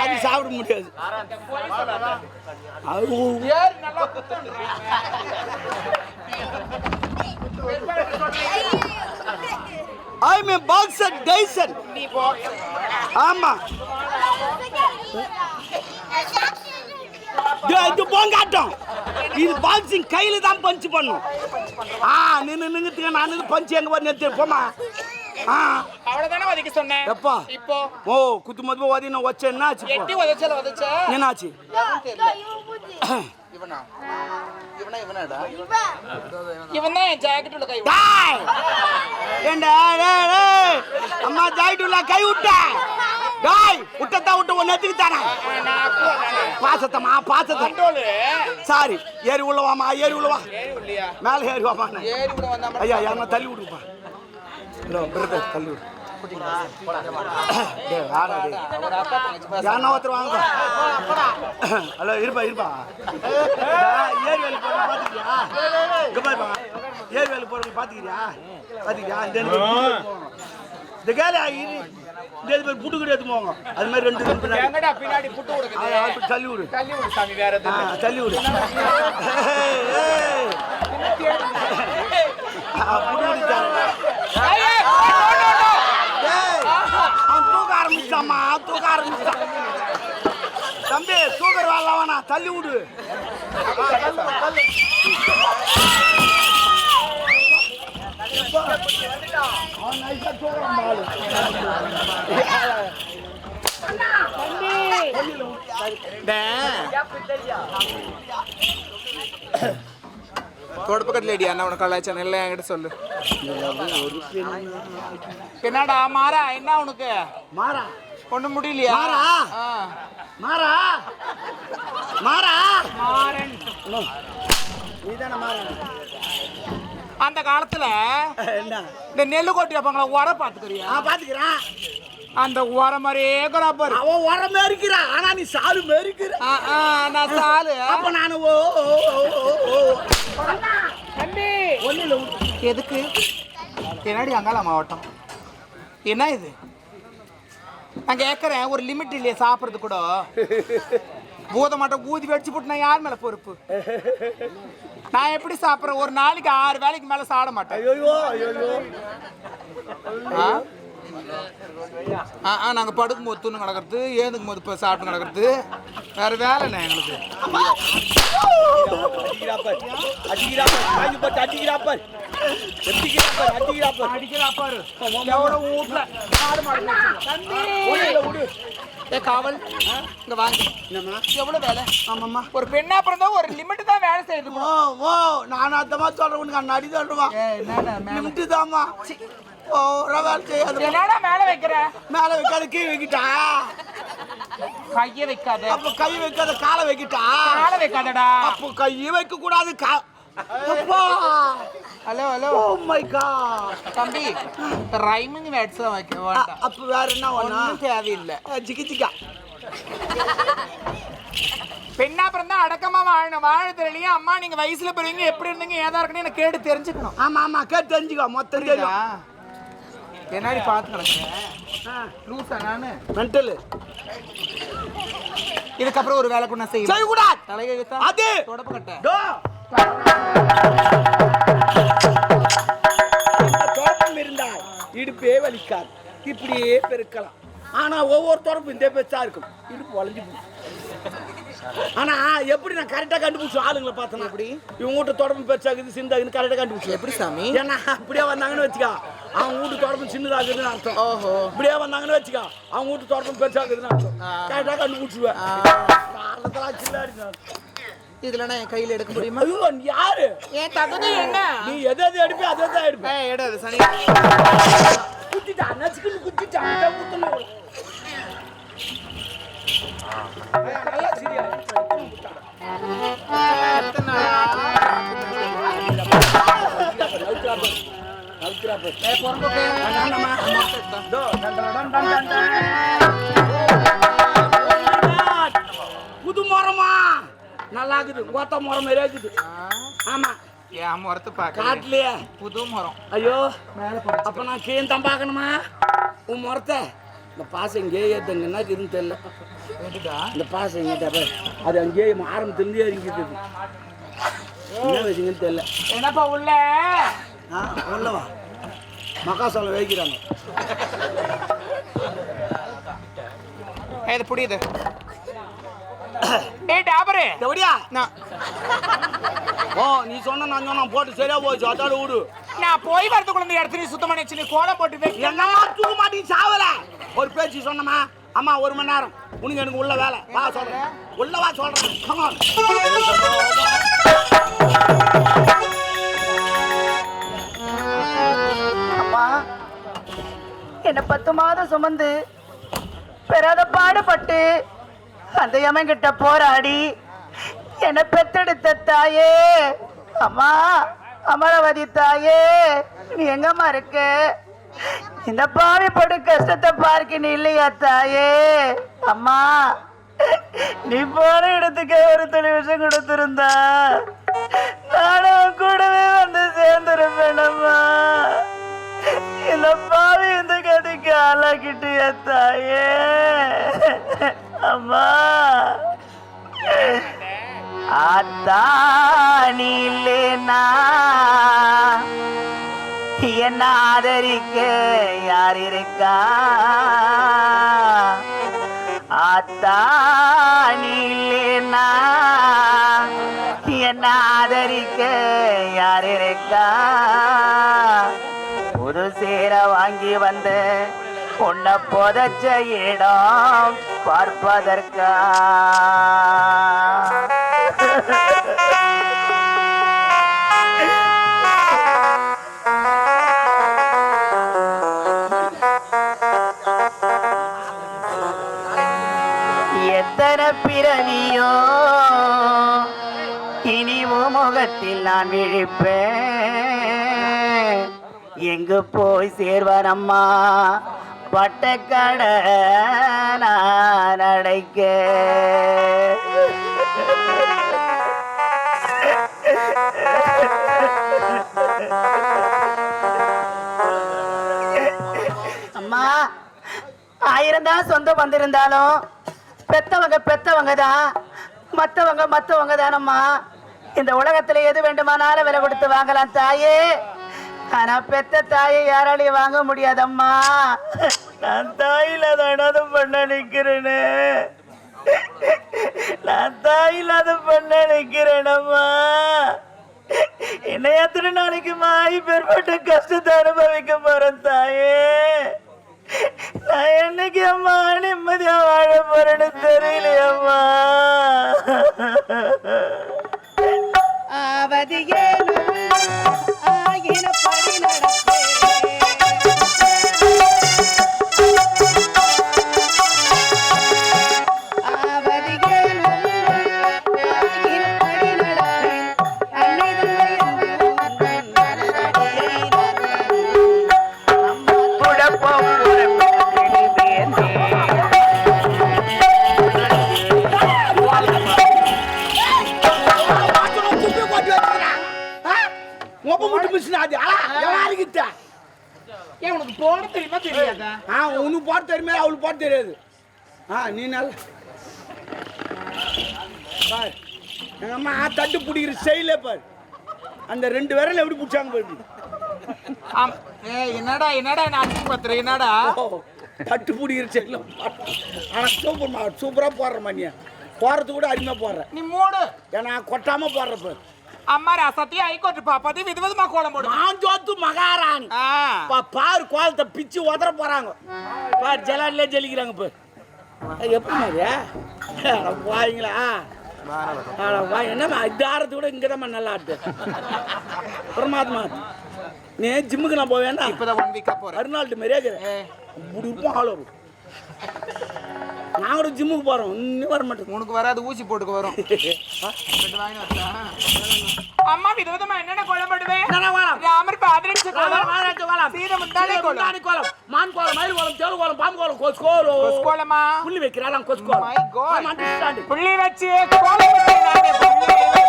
அது சாப்பிட முடியாது. I'm a boxer, Dyson. ஆமா. இது- போங்காட்டம். இது பாக்ஸிங் கையில தான் பஞ்ச் பண்ணும். ஆ நின்னு நின்னுட்டு நான் இது பஞ்ச் எங்க வந்து நிறுத்தி போமா அவ்வளவுதானே வதைக்க சொன்னேன்? எப்பா? இப்போ? ஓ குத்து மது ஓதி நான் வச்சேன். என்னாச்சு இப்போ? எட்டி உதச்சல உதச்ச என்னாச்சு? இவனா? இவனா? இவனாடா? இவன். தான் என் ஜாக்கெட் உள்ள கை டாய்! ஏண்டா டேய், டேய். அம்மா ஜாயிட்டுல கை விட்ட? டாய் விட்டதா விட்டு ஒன்னு எத்துக்கு தானே பாசத்தம்மா பாசத்தை சாரி ஏறி உள்ள வாமா ஏறி உள்ள வா மேல ஏறி வாமா ஏறி கூட வந்தா ஐயா யாரா தள்ளி விடுப்பா இல்ல பிரதர் தள்ளி விடு. ஹலோ இருப்பா இருப்பா. ஏரி வேலை போறவங்க பாத்துக்கிறியா? ஏரி வேலை போறவங்க பாத்துக்கிறியா? பாத்துக்கிறியா? இந்த ரெண்டு இது பேர் புட்டு கூட எடுத்து போவாங்க. அது மாதிரி ரெண்டு ரெண்டு பின்னாடி. எங்கடா பின்னாடி புட்டு அது கொடுக்குது அப்படி தள்ளி விடு. தள்ளி விடு சாமி வேற தள்ளி விடு. ஏய், ஏய். ஆ, புட்டு குடிச்சாங்க. ஏய், அவன் தூக்க ஆரம்பிச்சாமா தூக்க ஆரம்பிச்சான் தம்பி தூக்கற வேலை வேணா தள்ளி விடு. அவன் தொடுப்பு கட்டில் அடியா உனக்கு கலாச்சாரம் இல்லை என்கிட்ட சொல்லு. என்னடா மாறா? என்ன உனக்கு? மாறா. ஒண்ணும் முடியலையா? மாறா? மாறா. மாறா. மாறன். நீதானே மாறா அந்த காலத்துல இந்த நெல்லு கொட்டி வைப்பாங்களா உரம் பாத்துக்கிறியா நான் பாத்துக்கிறேன் அந்த உரம் மாதிரியே இருக்கிறா பாரு. அவன் உரம் மேரிக்கிறான் ஆனா நீ சாலு மேரிக்கிற நான் சாலு. அப்ப நானு ஓ ஓ, ஓ, ஓ, ஓ. தம்பி. விடு. எதுக்கு? என்னடி அங்காள மாவட்டம். என்ன இது? நான் கேட்கறேன் ஒரு லிமிட் இல்லையே சாப்பிட்றது கூட. பூத மாட்டம் ஊதி வெடிச்சு போட்டு நான் யார் மேல பொறுப்பு? நான் எப்படி சாப்பிட்றேன்? ஒரு நாளைக்கு ஆறு வேலைக்கு மேல சாப்பிட மாட்டேன்? ஆ? ஆ நாங்கள் படுக்கும் போது தூணு கிடக்கிறது ஏந்துக்கும் போது இப்போ சாப்பிட்டு கிடக்கிறது வேற வேலைண்ணே எங்களுக்கு? காவல். இங்க வாங்க? எவ்வளவு வேலை? ஆமாம்மா. ஒரு பெண்ணா பிறந்தா ஒரு லிமிட் தான் வேலை செய்யுது ஓ, ஓ, நான் அந்த மாதிரி சொல்றேன். உனக்கு அண்ணா அடி தள்ளுவான் லிமிட்டு தாம்மா. ஓ வேலை செய்யாது என்னடா மேல வைக்கிற? மேல வைக்காத கீழே வைக்கிட்டா? கைய வைக்காத. அப்ப கை வைக்காத காலை வைக்கிட்டா? கால வைக்காதடா. அப்போ கை வைக்க கூடாது hello hello oh my God தம்பி ரைமிங் வேர்ட்ஸ் தான் வைக்க வேண்டாம். அப்ப வேற என்ன ஒண்ணா ஒன்றும் தேவையில்லை. ஜிகி ஜிகா பெண்ணா பிறந்தா அடக்கமா வாழணும். வாழ தெரியலையே அம்மா நீங்க வயசுல பெரியவங்க எப்படி இருந்தீங்க ஏதா இருக்குன்னு எனக்கு கேட்டு தெரிஞ்சுக்கணும். ஆமா ஆமா கேட்டு தெரிஞ்சுக்கோ மொத்தம் தெரியும். என்னடி பார்த்து கிடக்குறேன். லூசா நானு. மென்டல். இதுக்கப்புறம் ஒரு வேலை கூட செய்வேன் செய்யக்கூடாது. தலைகழுத்தா அது. தொடப்பு கட்ட. தொடப்பம் இருந்தால் இடுப்பே வலிக்காது. இப்படியே பெருக்கலாம். ஆனா ஒவ்வொரு தொடப்பும் இந்த பெருசா இருக்கும். இடுப்பு வளைஞ்சு ஆனா எப்படி நான் கரெக்டா கண்டுபிடிச்சு ஆளுங்களை பார்த்தேன் எப்படி இவங்க வீட்டு தொடப்பு பெருசாகுது சின்னதாகுது கரெக்டா கண்டுபிடிச்சு எப்படி சாமி? ஏன்னா அப்படியே வந்தாங்கன்னு வச்சுக்கா. அவங்க வீட்டு தொடப்பம் சின்னதாகுதுன்னு அர்த்தம். ஓஹோ. இப்படியே வந்தாங்கன்னு வச்சுக்கா. அவங்க வீட்டு தொடப்பம் பெருசாகுதுன்னு அர்த்தம். கரெக்டா கண்டுபிடிச்சுவேன் காலத்தெல்லாம் சில்லாடி நான். இதுல நான் என் கையில எடுக்க முடியுமா? ஐயோ யாரு? என் தகுதி என்ன? நீ எது எது எடுப்பே அதை தான் எடுப்பேன் ஏய், எடு அது சனி. குத்திட்டா நச்சுக்குன்னு குத்திட்டா அதான் நல்லா சரியா டன். புது மரமா? நல்லா இருக்குது கோத்த மரம் மாதிரியே இருக்குது. ஆமா. என் முறத்து பார்க்க காட்டுலயே. புது மரம். ஐயோ. அப்ப நான் கீழே தான் பார்க்கணுமா? உன் முறத்தை இந்த பாசம் இங்கேயே ஏத்துங்க என்ன இருக்குதுன்னு தெரியல? இந்த பாசம் பாரு. அது அங்கேயே ஆரம்பத்துலேருந்தே இறங்கிட்டு என்ன வச்சுங்கன்னு தெரியல. என்னப்பா உள்ள? ஆ உள்ளவா மக்காசோளம் வைக்கிறாங்க. ஏய், இது புரியுது ஏய் டாபரு எப்படியா நான் ஓ நீ சொன்ன நான் சொன்ன போட்டு சரியா போச்சு. அதோட விடு. நான் போய் வரதுக்குள்ள இந்த இடத்துல நீ சுத்தம் பண்ணி வச்சு நீ கோலம் போட்டு என்னம்மா தூக்க மாட்டேங்க சாவல. ஒரு பேச்சு சொன்னமா அம்மா ஒரு மணி நேரம். உனக்கு எனக்கு உள்ள வேலை. வா சொல்றேன். உள்ள வா சொல்றேன். என்ன பத்து மாதம் சுமந்து பெறாத பாடுபட்டு அந்த யமன்கிட்ட போராடி. என்னை பெத்தெடுத்த தாயே. அம்மா அமரவதி தாயே. நீ எங்கம்மா இருக்க? இந்த பாவி படு கஷ்டத்தை பார்க்க நீ இல்லையா தாயே? அம்மா நீ போற இடத்துக்கு ஒரு துணி விஷம் கொடுத்திருந்தா. நானும் கூடவே வந்து சேர்ந்துருப்பேனம்மா இந்த பாவி இந்த கதைக்கு ஆளாக்கிட்டிய தாயே. அம்மா. ஆத்தானிலே நான். என்ன ஆதரிக்க யார் இருக்கா? ஆத்தானிலே நான். என்ன ஆதரிக்க யார் இருக்கா? ஒரு சேர வாங்கி வந்து உன்னை புதைச்ச இடம் பார்ப்பதற்கா? எத்தனை பிறவியோ இனி முகத்தில் நான் விழிப்பேன். எங்கு போய் சேர்வனம்மா? பட்டக்கடை நான் அடைக்க அம்மா ஆயிரம் தான் சொந்தம் வந்திருந்தாலும் பெத்தவங்க பெத்தவங்க தான் மத்தவங்க மத்தவங்க தானம்மா இந்த உலகத்துல எது வேண்டுமானாலும் விலை கொடுத்து வாங்கலாம் தாயே. ஆனா பெத்த தாயை யாராலையும் வாங்க முடியாதம்மா. நான் தாயில தானது பண்ண நிக்கிறேன்னு நான் தாயில்லாத பண்ண நிக்கிறேனம்மா. என்ன எத்தனை நாளைக்கு மாய் பெருமாட்ட கஷ்டத்தை அனுபவிக்க போறேன் தாயே. நான் என்னைக்கு அம்மா நிம்மதியா வாழ போறேன்னு தெரியலையம்மா. ஆவது ஏனோ ஆகினபடி நடப்பேன் மொப்ப தெரியுமே அவளுக்கு போட தெரியாது. ஆ நீ நல்ல பார். எங்க அம்மா தட்டு பிடிக்கிற செயலே பாரு. அந்த ரெண்டு விரல் எப்படி பிடிச்சாங்க பாரு என்னடா என்னடா என்ன அடிச்சு பத்துற என்னடா தட்டு பிடிக்கிற செயல ஆனா சூப்பர்மா சூப்பரா போடுறமா நீ போறது கூட அருமையா போடுற. நீ மூடு. ஏன்னா கொட்டாம போடுற பாரு. அம்மா ரசத்தையும் ஐக்கோட்டு பாப்பாத்தி வித விதமா கோலம் போடு. மாஞ்சோத்து மகாராணி. ஆ. பா பாரு கோலத்தை பிச்சு உதற போறாங்க. பாரு ஜலாலே ஜலிக்கிறாங்க எப்படி அது வாங்களா வா என்னம்மா இந்த ஆரத்து கூட இங்கே தான் நல்லா ஆட்டு பரமாத்மா. நீ ஜிம்முக்கு நான் போவேன்னா இப்பதான் ஒன் வீக்கா போறேன். அருநாள்ட்டு மாதிரியே இருக்கிறேன் இப்படி இருப்போம் ஆள் வரும் நான் கூட ஜிம்முக்கு போகிறோம் இன்னும் வர மாட்டேன் உனக்கு வராது ஊசி போட்டுக்கு வரும்? அம்மா வித விதமா என்னென்ன கோலம் போடுவேன்? ராமர் பாதிரிச்ச கோலம் சீதை முந்தானை கோலம். மான் கோலம் மயில் கோலம் தேவ கோலம் பாம்பு கோலம் கொசு கோலம். கொசு கோலமா? புள்ளி கொசு கோலம். கோலம் நானே புள்ளி வச்சு கோலம்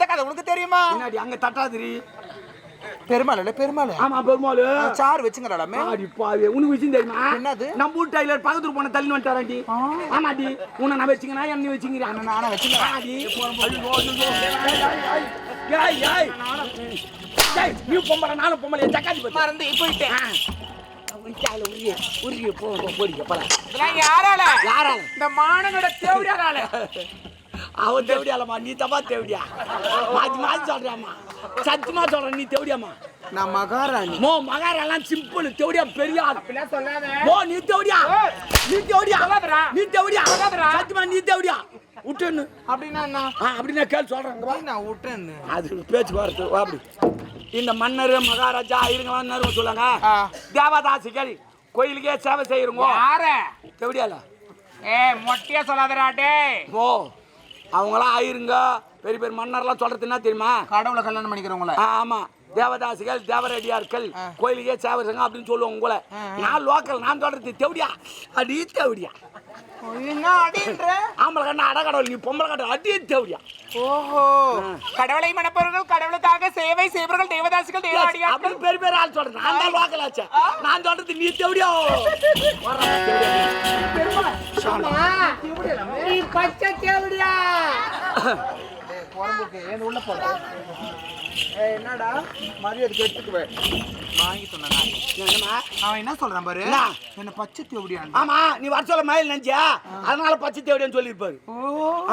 இந்த கதை உனக்கு தெரியுமா? பின்னாடி அங்க தட்டாதிரி. பெருமாள் இல்ல பெருமாள். ஆமா பெருமாள். சார் வச்சுங்கடாமே ஆடி பாவி உனக்கு விஷயம் தெரியுமா? என்னது? நம்ம ஊர் டைலர் பக்கத்து போன தள்ளி வந்துட்டாராண்டி. ஆமாடி உன்னை நான் வச்சுக்கிறேன் என்ன வச்சுக்கிறேன். நானா வச்சுக்கிறேன். ஆடி ஐயோ, ஐயோ. ஏய், ஏய், ஏய். நீ பொம்பளை நானும் பொம்பளை சக்காத்தி பத்தி. மறந்து போயிட்டேன். உரிய உரிய போ போ, போடிக்க போலாம். இதெல்லாம் யாரால? யாரால? இந்த மானங்கட தேவடியாரால அவன் தேவடியாலம்மா நீ தப்பா தேவடியா? மாத்தி மாத்தி சொல்றாம்மா. சத்தியமா சொல்றேன் நீ தேவடியாம்மா. நான் மகாராணி. மோ மகாரெல்லாம் சிம்பிள் தேவடியா பெரிய மோ நீ தேவடியா? நீ தேவடியா. நீ தேவடியா. சத்தியமா நீ தேவடியா? விட்டுன்னு. அப்படின்னா என்ன? அப்படின்னா கேள்வி சொல்றேன். நான் விட்டேன் அது பேச்சு வரது வா அப்படி. இந்த மன்னர் மகாராஜா இருங்க மன்னர் சொல்லுங்க. தேவதாசிகள் கோயிலுக்கே சேவை செய்யறோங்க யார? தேவடியால ஏ மொட்டையா சொல்லாதடா டேய். ஓ அவங்களாம் ஆயிருங்க. பெரிய பெரிய மன்னர்லாம் சொல்றது என்ன தெரியுமா? கடவுளை கல்யாணம் பண்ணிக்கிறவங்கள. ஆமா. தேவதாசிகள் தேவரடியார்கள் கோயிலுக்கே சேவை செய்யுங்க அப்படின்னு சொல்லுவோம் உங்களை. நான் லோக்கல் நான் சொல்றது தேவடியா? அடி தேவடியா? ஆம்பளை கண்ணா அடக்கடவுள் நீ பொம்பளை கட்ட அடி தேவடியா. ஓஹோ. கடவுளை மணப்பவர்கள் கடவுளுக்காக சேவை செய்வர்கள் தேவதாசிகள் தேவாடியார்கள் அப்படின்னு பெரிய பெரிய ஆள் சொல்றேன் நான் தான் லோக்கல் ஆச்சே நான் சொல்றது நீ தேவடியா. நீ பச்சை தேவடியா? உள்ள போட என்னடா? மரியாதை கெட்டுக்குவேன் வாங்கி சொன்னேன் என்னம்மா? அவன் என்ன சொல்றான் பாரு? என்ன? பச்சை தேவடியா ஆமா நீ வர சொல்ல மயில் நினைச்சியா அதனால பச்சை தேவடியான்னு சொல்லியிருப்பாரு.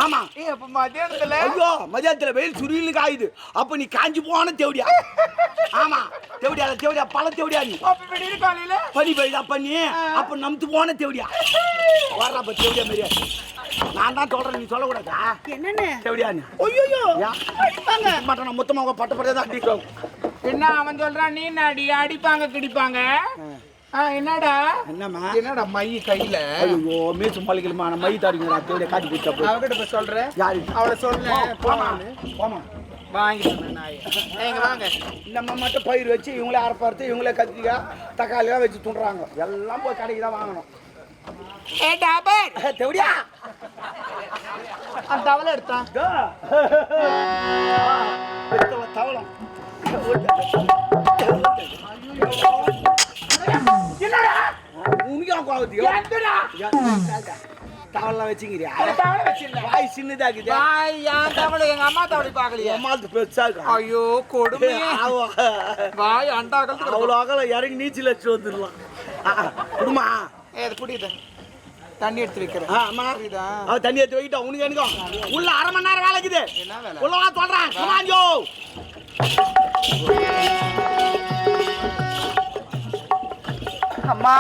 ஆமா. ஏ அப்ப மதியானத்துல? ஐயோ மதியானத்துல வெயில் சுருன்னு காயுது அப்ப நீ காஞ்சி போன தேவடியா? ஆமா. தேவடியா தேவடியா பல தேவடியா நீ? அப்ப விடிய காலையில? பனி பெய்யுதா பண்ணி அப்ப நம்பி போன தேவடியா? வர்றா அப்ப தேவடியா மாரியா நான் தான் சொல்றேன் நீ சொல்லக்கூடாதா? என்னன்னு? தேவடியான்னு ஐயோ மாட்டேன் நான் மொத்தமாக பட்ட பட்டே தான் என்ன அவன் சொல்றான்? நீ அடிப்பாங்க கிடிப்பாங்க? என்னடா? என்னம்மா? என்னடா மை கையில? ஐயோ மீசு மல்லிகளுமா நான் மை தாடிங்க தேவடியா காட்டி கொடுத்தா போய் அவகிட்ட போய் சொல்றேன் யாரு? அவளை சொல்றேன் போமா போமா வாங்கி எங்க வாங்க. நம்ம மட்டும் பயிர் வச்சு இவங்களே அரைப்பறுத்து இவங்களே கத்திரிக்காய் தக்காளியாக வச்சு துண்டுறாங்க எல்லாம் போய் கடைக்கு தான் வாங்கணும். ஏ டாபர் தெவடியா. அந்த தவளை எடுத்தா? தவளம் உனக்கு கோவத்தியோ எந்தடா தவளம் வச்சுக்கிறியா? அந்த தவளை வச்சிருந்தேன். வாய் சின்னதாக்குது. வாய் என் தவளை? எங்க அம்மா தவளை பார்க்கலையே? அம்மாவுக்கு பெருசா இருக்கும் ஐயோ கொடுமை ஆவா. வாய் அண்டா கழுத்து அவ்வளோ அகல இறங்கி நீச்சல் அடிச்சு வந்துடலாம். குடுமா. ஏ இது புரியுது தண்ணி எடுத்து வைக்கிறேன். ஆமா தண்ணி எடுத்து வைக்கிட்டோம் உனக்கு எனக்கும் உள்ள அரை மணி நேரம் வேலை இருக்குது. என்ன வேலை? உள்ள வா சொல்றேன். கமாஞ்சோ அம்மா.